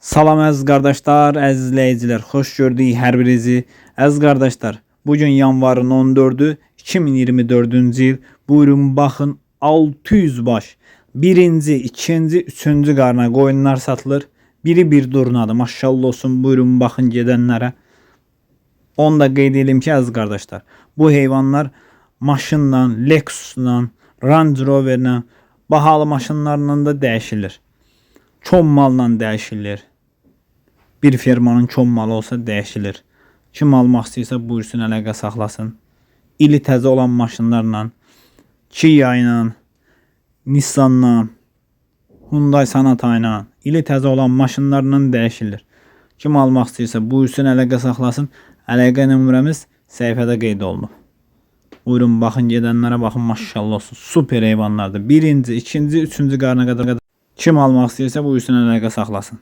Salam əziz qardaşlar, əziz izləyicilər, xoş gördük hər birinizi. Əziz qardaşlar, bu yanvarın 14-ü 2024-cü il. Buyurun baxın 600 baş. Birinci, ikinci, üçüncü qarna qoyunlar satılır. Biri bir durnadır. Maşallah olsun. Buyurun baxın gedənlərə. Onu da qeyd edelim ki, əziz qardaşlar, bu heyvanlar maşınla, Lexusla, Range Roverlə, bahalı maşınlarla da dəyişilir. Çom malla dəyişilir. Bir firmanın çom malı olsa dəyişilir. Kim almaq istəyirsə buyursun əlaqə saxlasın. İli təzə olan maşınlarla, Kia ilə, Nissanla, Hyundai Sonata ilə, ili təzə olan maşınlarla dəyişilir. Kim almaq istəyirsə buyursun əlaqə saxlasın. Əlaqə nömrəmiz səhifədə qeyd olunub. Buyurun baxın gedənlərə baxın maşallah olsun. Super heyvanlardır. Birinci, ikinci, üçüncü qarna qədər. Kim almaq istəyirsə buyursun əlaqə saxlasın.